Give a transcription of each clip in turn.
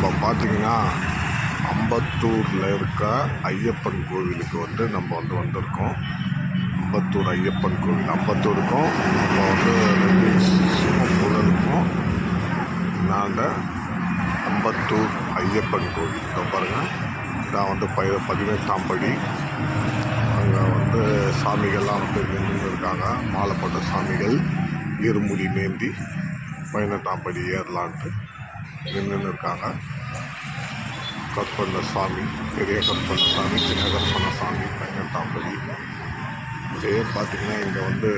நம்ம பார்த்தீங்கன்னா அம்பத்தூரில் இருக்க ஐயப்பன் கோவிலுக்கு வந்து நம்ம வந்து வந்திருக்கோம். அம்பத்தூர் ஐயப்பன் கோவில் அம்பத்தூருக்கும் நம்ம வந்து சிவபுரலுக்கும் நாங்கள் அம்பத்தூர் ஐயப்பன் கோவில். இப்போ பாருங்கள் நான் வந்து ப பதினெட்டாம் படி. அங்கே வந்து சாமிகள்லாம் வந்து நின்று இருக்காங்க. மாலைப்பட்ட சாமிகள் இருமுடி நேந்தி. பதினெட்டாம் படி ஏறலான்ட்டு. நின்று இருக்காங்க கற்பண்ண சாமி பெரிய கற்பண்ண சாமி சின்ன கற்பண்ண சாமி பதினெட்டாம் படி. இதே பார்த்தீங்கன்னா இங்கே வந்து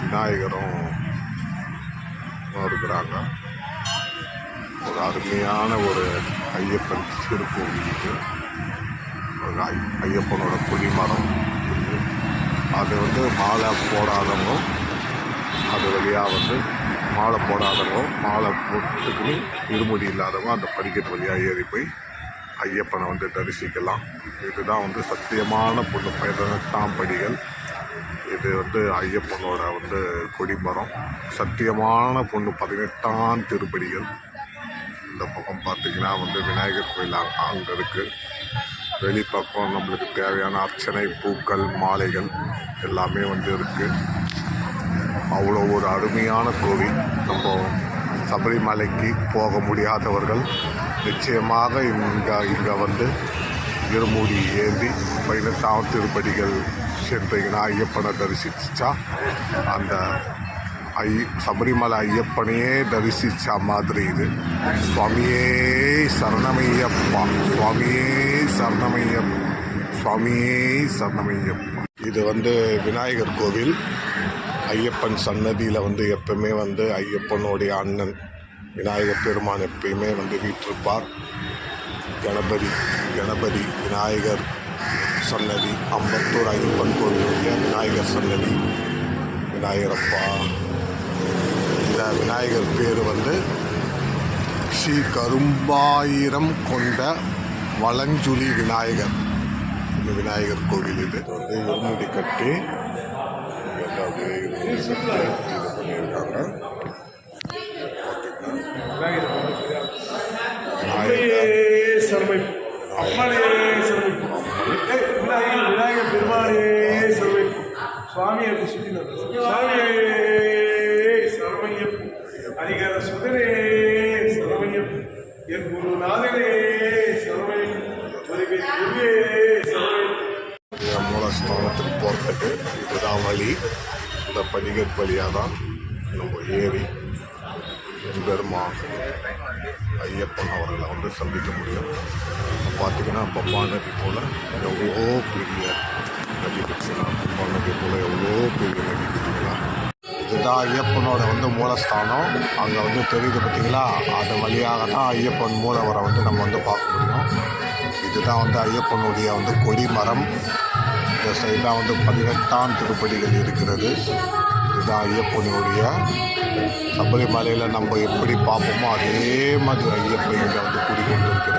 விநாயகரும் இருக்கிறாங்க ஒரு அருமையான ஒரு ஐயப்பன் திருக்கோவில் இது. ஒரு ஐ- ஐயப்பனோட கொடிமரம் அது வந்து மாலை போடாதவங்க அது வழியாக வந்து மாலை போடாதவங்க மாலை போட்டுக்கிட்டு இருமுடி இல்லாதவங்க அந்த படிக்கட்டு வழியாக ஏறி போய் ஐயப்பனை வந்து தரிசிக்கலாம். இதுதான் வந்து சத்தியமான பொண்ணு பதினெட்டாம் படிகள். இது வந்து ஐயப்பனோட வந்து கொடிமரம். சத்தியமான பொண்ணு பதினெட்டாம் திருப்படிகள். இந்த பக்கம் பார்த்தீங்கன்னா வந்து விநாயகர் கோயில் அங்கே இருக்குது வெளிப்பக்கம் நம்மளுக்கு தேவையான அர்ச்சனை பூக்கள் மாலைகள் எல்லாமே வந்து இருக்குது அவ்வளோ ஒரு அருமையான கோவில். நம்ம சபரிமலைக்கு போக முடியாதவர்கள் நிச்சயமாக இங்கே இங்கே வந்து இருமூடி ஏந்தி பதினெட்டாம் திருப்படிகள் சென்றீங்கன்னா ஐயப்பனை தரிசிச்சா அந்த ஐ சபரிமலை ஐயப்பனையே தரிசித்தா மாதிரி இது. சுவாமியே சரணமையப்பா சுவாமியே சரணமையப்பா சுவாமியே சரணமையப்பா. இது வந்து விநாயகர் கோவில். ஐயப்பன் சன்னதியில் வந்து எப்பவுமே வந்து ஐயப்பனுடைய அண்ணன் விநாயகர் பெருமான் எப்பயுமே வந்து வீற்றிருப்பார். கணபதி கணபதி விநாயகர் சன்னதி அம்பத்தூர் ஐயப்பன் கோவிலுடைய விநாயகர் சன்னதி விநாயகரப்பா. இந்த விநாயகர் பேர் வந்து ஸ்ரீ கரும்பாயிரம் கொண்ட வளஞ்சுழி விநாயகர். இந்த விநாயகர் கோவில் இது. இது வந்து இருமுடி கட்டி இங்க அப்படியே இது பண்ணியிருக்காங்க விநாயகர் சர்மை அம்மனே சர்மை விநாயகர் விநாயகர் பெருமானே சர்மை சுவாமியை சுற்றி சுவாமியே சரமையம் அதிகார மூலஸ்தானத்துக்கு இதுதான் வழி இந்த படிகட் வழியாக தான் நம்ம ஏறி பெருமா ஐயப்பன் அவர்களை வந்து சந்திக்க முடியும். பார்த்தீங்கன்னா பப்பா நதி போல் எவ்வளோ பெரிய நதி பார்த்தீங்கன்னா பப்பா நதி போல் எவ்வளோ பெரிய நதி பார்த்தீங்களா இதுதான் ஐயப்பனோட வந்து மூலஸ்தானம். அங்கே வந்து தெரியுது பார்த்தீங்களா அது வழியாக தான் ஐயப்பன் மூலவரை வந்து நம்ம வந்து பார்க்க முடியும். இதுதான் வந்து ஐயப்பனுடைய வந்து கொடி மரம் இந்த சைடாக வந்து பதினெட்டாம் திருப்படிகள் இருக்கிறது. இதுதான் ஐயப்பனுடைய சபரிமலையில் நம்ம எப்படி பார்ப்போமோ அதே மாதிரி ஐயப்பன் இங்கே வந்து குடிக்கொண்டு இருக்கிறார்